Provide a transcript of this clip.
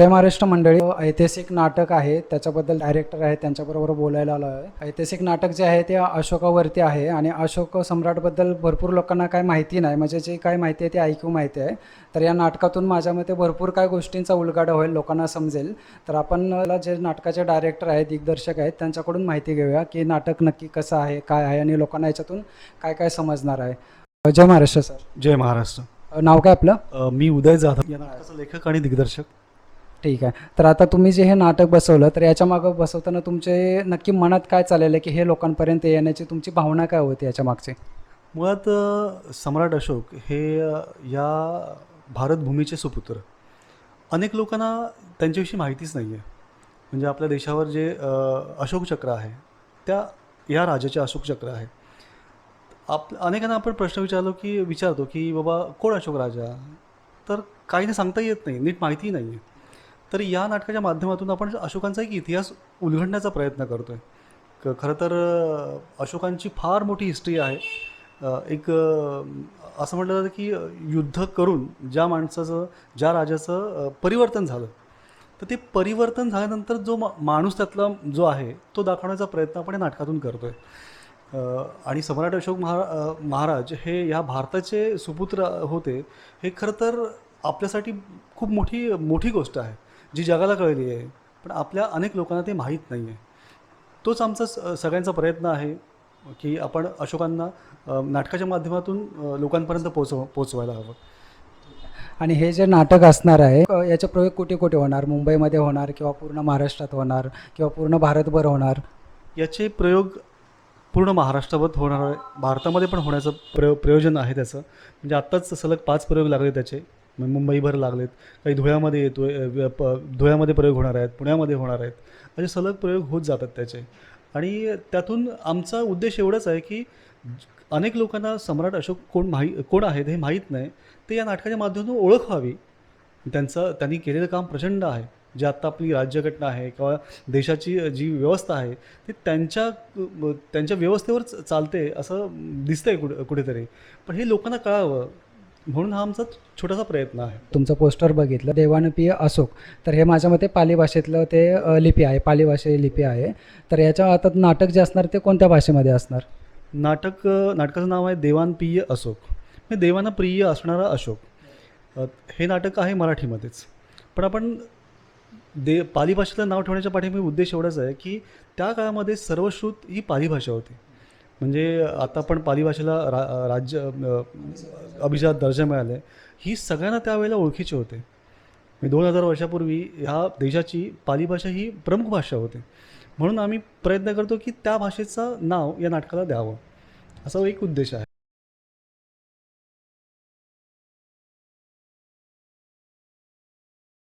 जय महाराष्ट्र मंडळी ऐतिहासिक नाटक आहे त्याच्याबद्दल डायरेक्टर आहे त्यांच्याबरोबर बोलायला आलो आहे ऐतिहासिक नाटक जे आहे ते अशोकावरती आहे आणि अशोक सम्राटबद्दल भरपूर लोकांना काय माहिती नाही म्हणजे जे काय माहिती आहे ते ऐकू माहिती आहे. तर या नाटकातून माझ्या मते भरपूर काय गोष्टींचा उलगाडा होईल लोकांना समजेल. तर आपण जे नाटकाचे डायरेक्टर आहेत दिग्दर्शक आहेत त्यांच्याकडून माहिती घेऊया की नाटक नक्की कसं आहे काय आहे आणि लोकांना याच्यातून काय काय समजणार आहे. जय महाराष्ट्र सर. जय महाराष्ट्र. नाव काय आपलं? मी उदय जाधव. या नाटकाचा लेखक आणि दिग्दर्शक. ठीक आहे. तर आता तुम्ही जे हे नाटक बसवलं तर याच्या मागं बसवताना तुमचे नक्की मनात काय चाललेलं आहे की हे लोकांपर्यंत येण्याची तुमची भावना काय होती याच्या मागची? मुळात सम्राट अशोक हे या भारतभूमीचे सुपुत्र. अनेक लोकांना त्यांच्याविषयी माहितीच नाही आहे म्हणजे आपल्या देशावर जे अशोक चक्र आहे त्या या राजाचे अशोक चक्र आहे. आप अनेकांना आपण प्रश्न विचारलो की विचारतो की बाबा कोण अशोक राजा? तर काही सांगता येत नाही नीट माहिती नाही आहे तर या नाटकाच्या माध्यमातून आपण अशोकांचा एक इतिहास उलगडण्याचा प्रयत्न करतो आहे क खरं तर अशोकांची फार मोठी हिस्ट्री आहे. एक असं म्हटलं जातं की युद्ध करून ज्या माणसाचं ज्या राजाचं परिवर्तन झालं तर ते परिवर्तन झाल्यानंतर जो मा माणूस त्यातला जो आहे तो दाखवण्याचा प्रयत्न आपण या नाटकातून करतो आहे आणि सम्राट अशोक महा महाराज हे ह्या भारताचे सुपुत्र होते. हे खरं तर आपल्यासाठी खूप मोठी मोठी गोष्ट आहे. जी जगाला कळली आहे पण आपल्या अनेक लोकांना ते माहीत नाही आहे तोच आमचा स- सगळ्यांचा प्रयत्न आहे की आपण अशोकांना नाटकाच्या माध्यमातून लोकांपर्यंत पोचव पोचवायला हवं. आणि हे जे नाटक असणार आहे याचे प्रयोग कुठे कुठे होणार? मुंबईमध्ये होणार किंवा पूर्ण महाराष्ट्रात होणार किंवा पूर्ण भारतभर होणार? याचे प्रयोग पूर्ण महाराष्ट्रावर होणार आहे. भारतामध्ये पण होण्याचं प्रयो प्रयोजन आहे त्याचं. म्हणजे आत्ताच सलग पाच प्रयोग लागले त्याचे. मग मुंबईभर लागलेत. काही धुळ्यामध्ये येतो आहे धुळ्यामध्ये प्रयोग होणार आहेत पुण्यामध्ये होणार आहेत. असे सलग प्रयोग होत जातात त्याचे. आणि त्यातून आमचा उद्देश एवढाच आहे की अनेक लोकांना सम्राट अशोक कोण माही कोण आहेत हे माहीत नाही. ते या नाटकाच्या माध्यमातून ओळख व्हावी त्यांचं त्यांनी केलेलं काम प्रचंड आहे. जे आत्ता आपली राज्यघटना आहे किंवा देशाची जी व्यवस्था आहे ती त्यांच्या त्यांच्या व्यवस्थेवर चालते असं दिसतंय कुठे कुठेतरी. पण हे लोकांना कळावं. म्हणून हा आमचा छोटासा प्रयत्न आहे. तुमचं पोस्टर बघितलं देवानपीय अशोक. तर हे माझ्या मते पाली भाषेतलं ते लिपी आहे पाली भाषे लिपी आहे. तर याच्या आता नाटक जे असणार ते कोणत्या भाषेमध्ये असणार? नाटक नाटकाचं नाव आहे देवानप्रिय अशोक. म्हणजे देवांना प्रिय असणारा अशोक. हे नाटक आहे मराठीमध्येच. पण आपण दे पाली भाषेला नाव ठेवण्याच्या पाठीमागे उद्देश एवढाच आहे की त्या काळामध्ये सर्वश्रुत ही पाली भाषा होती. म्हणजे आता पण पाली भाषेला रा राज्य अभिजात दर्जा मिळाला आहे ही सगळ्यांना त्यावेळेला ओळखीचे होते. मी दोन हजार वर्षापूर्वी ह्या देशाची पाली भाषा ही प्रमुख भाषा होती. म्हणून आम्ही प्रयत्न करतो की त्या भाषेचं नाव या नाटकाला द्यावं. असा एक उद्देश आहे.